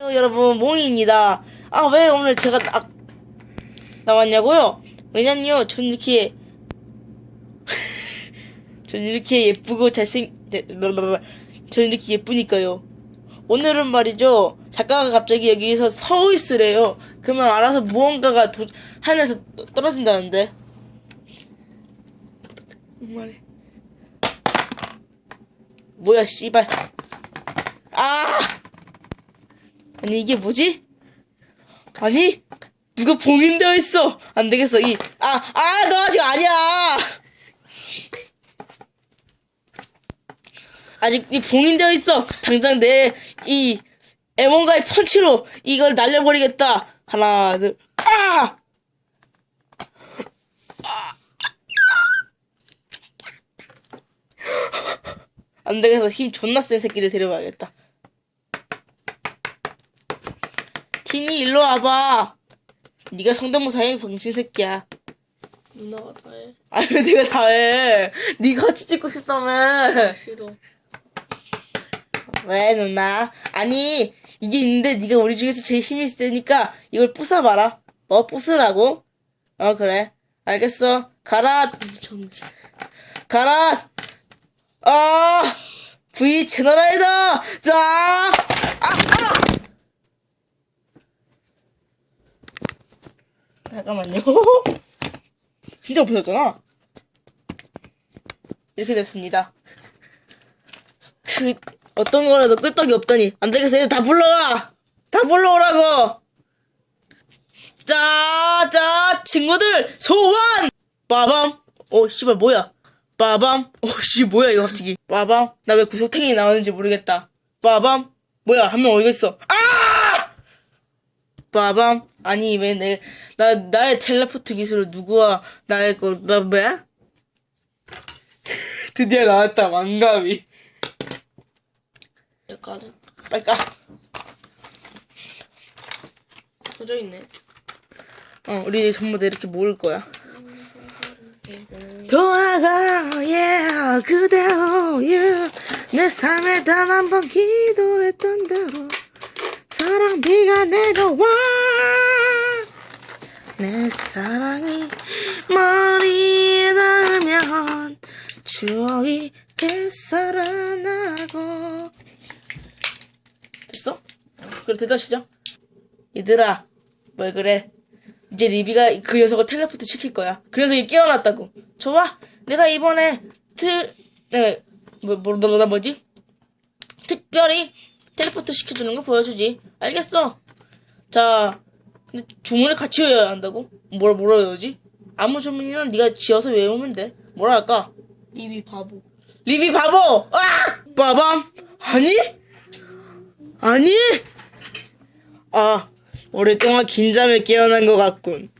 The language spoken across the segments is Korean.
여러분 몽이입니다. 아 왜 오늘 제가 딱 나왔냐고요? 왜냐면요 전 이렇게 전 이렇게 예쁘고 잘생 네, 전 이렇게 예쁘니까요. 오늘은 말이죠 작가가 갑자기 여기서 서 있으래요. 그러면 알아서 무언가가 도, 하늘에서 떠- 떨어진다는데. 말해. 뭐야 씨발. 아. 아니 이게 뭐지? 아니 누가 봉인되어 있어. 안 되겠어. 이 아 아 너 아직 아니야. 아직 이 봉인되어 있어. 당장 내 이 에몬가의 펀치로 이걸 날려버리겠다. 하나 둘 아! 안 되겠어. 힘 존나 센 새끼를 데려와야겠다 티니 일로 와봐. 네가 성대모사해 병신 새끼야. 누나가 다 해. 아니 왜 내가 다 해? 네가 같이 찍고 싶다며. 싫어. 왜 누나? 아니 이게 있는데 네가 우리 중에서 제일 힘이 세니까 이걸 부숴봐라. 뭐 부수라고? 어 그래. 알겠어. 가라. 정지. 가라. 아 V 채널 아이다. 자. 아 아. 잠깐만요. 진짜 없어졌잖아. 이렇게 됐습니다. 그 어떤 거라도 끄떡이 없더니 안 되겠어. 얘들 다 불러와. 다 불러오라고. 자, 자, 친구들 소환. 빠밤. 오, 씨발 뭐야? 빠밤. 오, 씨 뭐야 이거 갑자기. 빠밤. 나 왜 구석탱이 나오는지 모르겠다. 빠밤. 뭐야 한 명 어디 있어? 아! 빠밤. 아니 왜 내 나 나의 텔레포트 기술을 누구와 나의 걸 뭐, 뭐야? 드디어 나왔다 망감이. 여기까지. 빨리 까. 터져 있네. 어, 우리 전부 다 이렇게 모을 거야. 돌아가, yeah, 그대로, yeah. 내 삶에 단 한 번 기도했던 대로, 사랑 비가 내려와. 내 사랑이 머리에 닿으면 추억이 되살아나고. 됐어? 그래, 대답 시작. 얘들아, 왜 그래? 이제 리비가 그 녀석을 텔레포트 시킬 거야. 그 녀석이 깨어났다고. 좋아. 내가 이번에 트, 네, 뭐, 뭐, 뭐, 뭐, 뭐지? 특별히 텔레포트 시켜주는 걸 보여주지. 알겠어. 자, 근데 주문을 같이 외워야 한다고? 뭐라, 뭐라 외우지? 아무 주문이나 네가 지어서 외우면 돼. 뭐라 할까? 입이 바보. 리비 바보! 아! 빠밤! 아니? 아니? 아, 오랫동안 긴장에 깨어난 것 같군.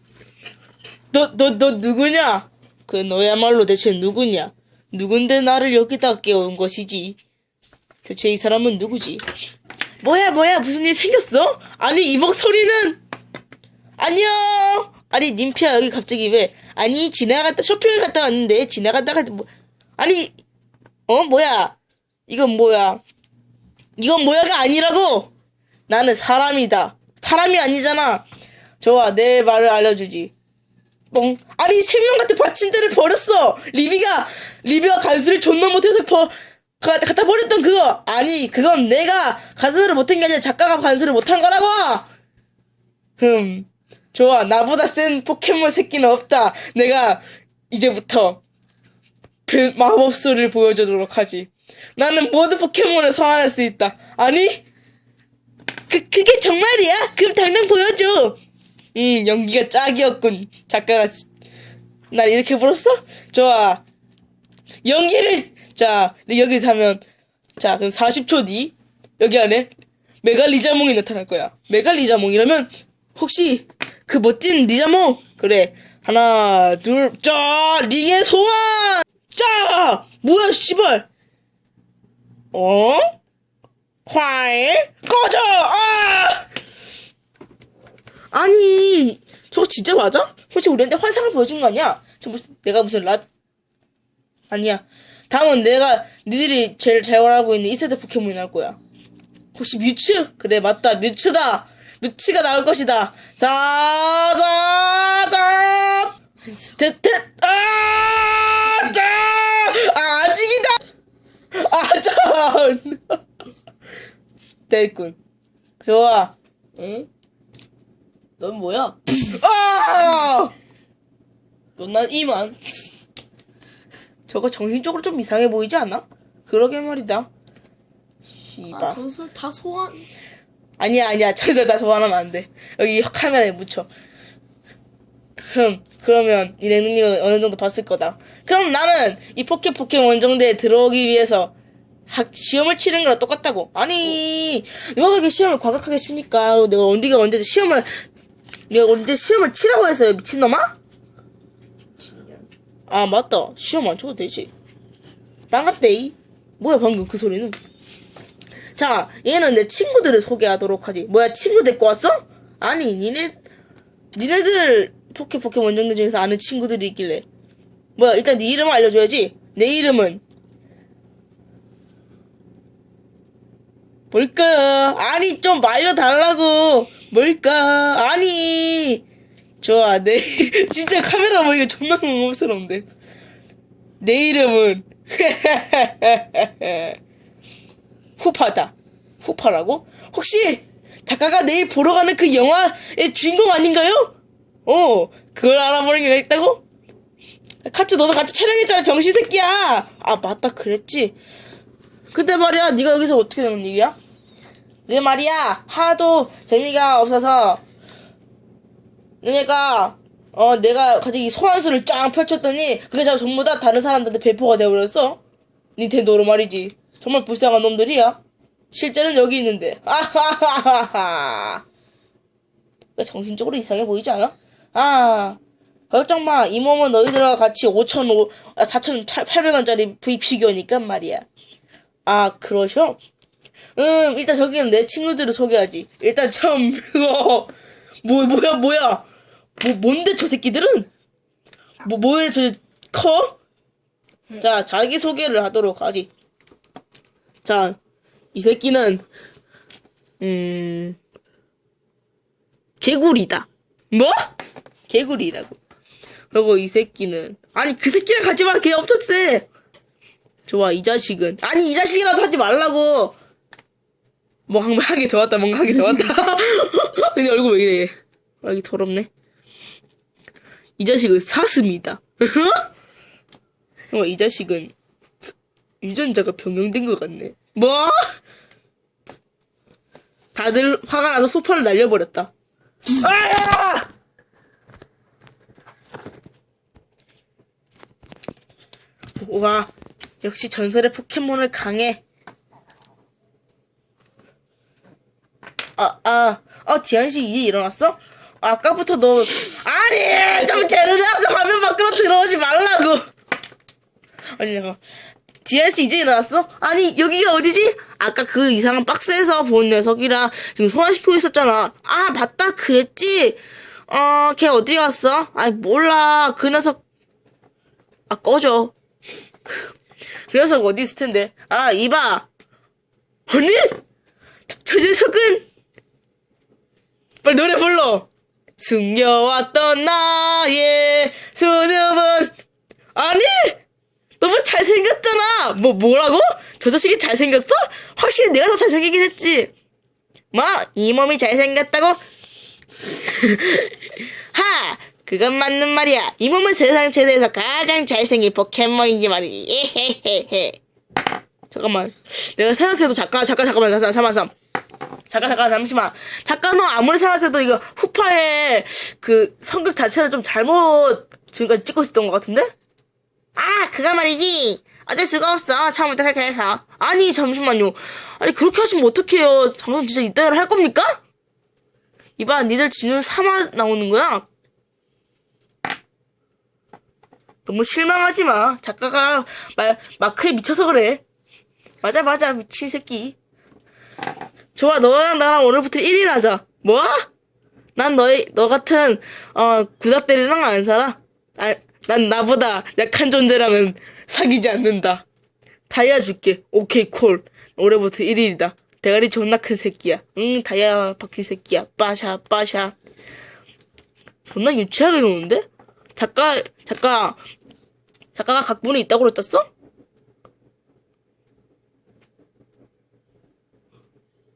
너, 너, 너 누구냐? 그 너야말로 대체 누구냐? 누군데 나를 여기다 깨운 것이지? 대체 이 사람은 누구지? 뭐야, 뭐야, 무슨 일 생겼어? 아니, 이 목소리는! 안녕! 아니, 님피야, 여기 갑자기 왜? 아니, 지나갔다, 쇼핑을 갔다 왔는데, 지나갔다가, 뭐, 아니, 어, 뭐야? 이건 뭐야? 이건 뭐야가 아니라고! 나는 사람이다. 사람이 아니잖아. 좋아, 내 말을 알려주지. 뻥. 아니, 세명 같은 받침대를 버렸어! 리비가, 리비가 간수를 존나 못해서 버, 가, 갖다 버렸던 그거! 아니, 그건 내가 간수를 못한 게 아니라 작가가 간수를 못한 거라고! 흠. 좋아, 나보다 센 포켓몬 새끼는 없다. 내가 이제부터 그 마법소리를 보여주도록 하지. 나는 모든 포켓몬을 소환할 수 있다. 아니? 그, 그게 정말이야? 그럼 당장 보여줘. 음, 연기가 짝이었군. 작가가, 쓰- 날 이렇게 불렀어? 좋아. 연기를, 자, 여기서 하면, 자, 그럼 40초 뒤, 여기 안에 메갈리자몽이 나타날 거야. 메갈리자몽이라면, 혹시, 그 멋진 리자몽? 그래. 하나, 둘, 자, 링의 소환! 자! 뭐야, 씨발! 어? 과일? 꺼져! 아! 아니, 저거 진짜 맞아? 혹시 우리한테 환상을 보여준 거 아니야? 저 무슨, 내가 무슨 라, 아니야. 다음은 내가, 니들이 제일 잘 알고 있는 2세대 포켓몬이 나올 거야. 혹시 뮤츠? 그래 맞다 뮤츠다. 뮤츠가 나올 것이다. 자, 자, 자. 됐, 됐, 아, 자, 아, 아직이다. 아, 자. 됐군. 좋아. 응? 넌 뭐야? 아! 넌난 이만. 저거 정신적으로 좀 이상해 보이지 않아? 그러게 말이다. 씨발. 아, 전설 다 소환. 아니야, 아니야. 저기서 다 소환하면 안 돼. 여기 카메라에 묻혀. 흠, 그러면 이 능력을 어느 정도 봤을 거다. 그럼 나는 이 포켓 포켓 원정대에 들어오기 위해서 학, 시험을 치는 거랑 똑같다고. 아니, 누가 그렇게 시험을 과격하게 칩니까? 내가 언니가 언제 시험을, 내가 언제 시험을 치라고 했어요, 미친놈아? 아, 맞다. 시험 안 쳐도 되지. 반갑데이. 뭐야, 방금 그 소리는? 자, 얘는 내 친구들을 소개하도록 하지. 뭐야, 친구 데리고 왔어? 아니, 니네, 니네들 포켓 포켓 원정대 중에서 아는 친구들이 있길래. 뭐야, 일단 네 이름을 알려줘야지. 내 이름은. 뭘까? 아니, 좀 알려달라고. 뭘까? 아니. 좋아, 내, 진짜 카메라 보니까 존나 흥분스러운데. 내 이름은. 후파다. 후파라고? 혹시 작가가 내일 보러 가는 그 영화의 주인공 아닌가요? 어, 그걸 알아보는 게 있다고? 카츠 너도 같이 촬영했잖아 병신 새끼야. 아 맞다 그랬지. 근데 말이야 네가 여기서 어떻게 되는 일이야? 내 말이야 하도 재미가 없어서 너네가 어 내가 갑자기 소환수를 쫙 펼쳤더니 그게 다 전부 다 다른 사람들한테 배포가 되어버렸어. 닌텐도로 말이지. 정말 불쌍한 놈들이야. 실제는 여기 있는데. 아하하하하. 정신적으로 이상해 보이지 않아? 아, 걱정 마. 이 몸은 너희들과 같이 5,500, 아, 4,800원짜리 V 피규어니까 말이야. 아, 그러셔? 음, 일단 저기는 내 친구들을 소개하지. 일단 처음, 이거, 뭐, 뭐야, 뭐야. 뭐, 뭔데 저 새끼들은? 뭐, 뭐야, 저, 커? 자, 자기 소개를 하도록 하지. 자, 이 새끼는, 음, 개구리다. 뭐? 개구리라고. 그리고 이 새끼는, 아니, 그 새끼랑 가지 마. 걔 엄청 세. 좋아, 이 자식은. 아니, 이 자식이라도 하지 말라고. 뭐, 한- 하게 더 왔다, 뭔가 하게 더 왔다. 근데 얼굴 왜 이래. 얼굴 더럽네. 이 자식은 사슴이다. 어, 이 자식은 유전자가 변경된 것 같네. 뭐? 다들 화가 나서 소파를 날려버렸다. 아! 와, 역시 전설의 포켓몬을 강해. 아, 아, 어, 지한씨 이제 일어났어? 아까부터 너, 아니! 좀 제르라서 화면 밖으로 들어오지 말라고! 아니, 내가, 지한씨 이제 일어났어? 아니, 여기가 어디지? 아까 그 이상한 박스에서 본 녀석이랑 지금 소환시키고 있었잖아. 아, 맞다, 그랬지? 어, 걔 어디 갔어? 아이, 몰라. 그 녀석, 아, 꺼져. 그 녀석 어디 있을 텐데. 아, 이봐. 언니? 저, 저 녀석은 빨리 노래 불러. 숨겨왔던 나의 수줍은 아니 너무 잘생겼잖아. 뭐 뭐라고? 저 자식이 잘생겼어? 확실히 내가 더 잘생기긴 했지. 뭐 이 몸이 잘생겼다고? 하 그건 맞는 말이야. 이 몸은 세상 최대에서 가장 잘생긴 포켓몬이지 말이지. 에헤헤헤. 잠깐만. 내가 생각해도 잠깐 잠깐 잠깐만 잠깐 잠깐만 잠깐만. 잠깐 잠깐 잠시만. 잠깐 너 아무리 생각해도 이거 후파의 그 성격 자체를 좀 잘못 지금까지 찍고 있었던 것 같은데? 아 그가 말이지. 어쩔 수가 없어. 처음부터 그렇게 해서. 아니 잠시만요. 아니 그렇게 하시면 어떡해요? 방송 진짜 이따위로 할 겁니까? 이봐 니들 진을 삼아 나오는 거야. 너무 실망하지 마. 작가가 말 마크에 미쳐서 그래. 맞아 맞아 미친 새끼 좋아, 너랑 나랑 오늘부터 1일 하자. 뭐? 난 너희, 너 같은, 어, 구닥대리랑 안 살아. 아, 난 나보다 약한 존재랑은 사귀지 않는다. 다이아 줄게. 오케이, 콜. 올해부터 1일이다. 대가리 존나 큰 새끼야. 응, 다이아 바퀴 새끼야. 빠샤, 빠샤. 존나 유치하게 노는데? 작가, 작가, 작가가 각본에 있다고 그랬었어?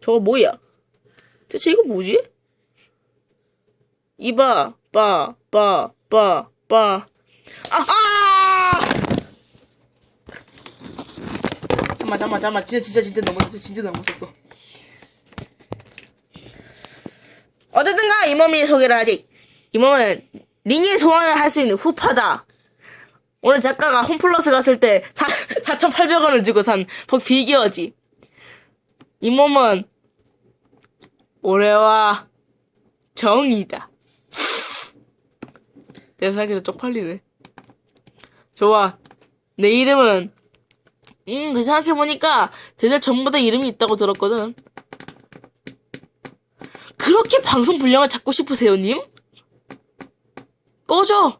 저거 뭐야? 대체 이거 뭐지? 이봐, 빠, 빠, 빠, 빠. 아, 아! 잠만, 잠만, 잠만. 진짜, 진짜, 진짜 넘어졌어. 진짜 넘어졌어. 어쨌든가, 이 몸이 소개를 하지. 이 몸은 링의 소환을 할 수 있는 후파다. 오늘 작가가 홈플러스 갔을 때 4, 4,800원을 주고 산 비기어지. 이 몸은 올해와 정이다. 내 생각에도 쪽팔리네. 좋아. 내 이름은 음, 그 생각해보니까 쟤들 전부 다 이름이 있다고 들었거든. 그렇게 방송 분량을 잡고 싶으세요, 님? 꺼져!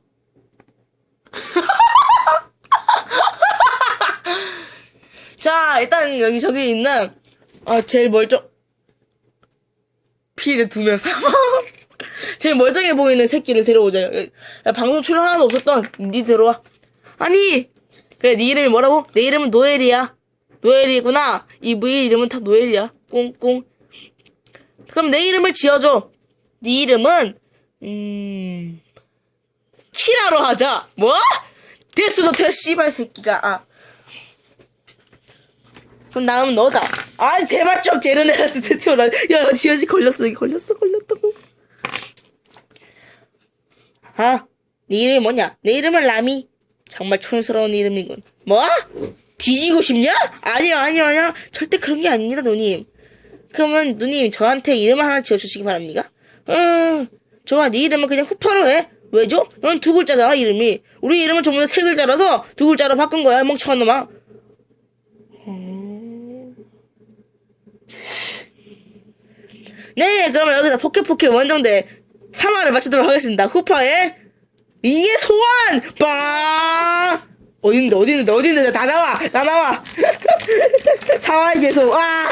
자, 일단 여기 저기 있는, 아, 제일 멀쩡, 피해 두명 사망. 제일 멀쩡해 보이는 새끼를 데려오자. 야, 방송 출연 하나도 없었던 니 들어와. 아니, 그래, 네 이름이 뭐라고? 내 이름은 노엘이야. 노엘이구나. 이 무의 이름은 다 노엘이야. 꽁꽁. 그럼 내 이름을 지어줘. 네 이름은 음 키라로 하자. 뭐? 됐어, 너 씨발 새끼가. 아. 그럼 다음은 너다. 아, 제발 좀 제르네라스 테티오라. 야, 너 지어지 걸렸어, 걸렸어, 걸렸다고. 아, 네 이름이 뭐냐? 내 이름은 라미. 정말 촌스러운 이름이군. 뭐? 뒤지고 싶냐? 아니요, 아니요, 아니요. 절대 그런 게 아닙니다, 누님. 그러면 누님 저한테 이름을 하나 지어주시기 바랍니다. 음, 좋아. 네 이름은 그냥 후파로 해. 왜죠? 넌 두 글자잖아, 이름이. 우리 이름은 전부 다 세 글자라서 두 글자로 바꾼 거야, 멍청한 놈아. 네, 그러면 여기서 포켓포켓 원정대 3화를 마치도록 하겠습니다. 후파의 이게 소환! 빵! 어디 있는데, 어디 있는데, 어디 있는데, 다 나와! 다 나와! 4화의 계속, 아!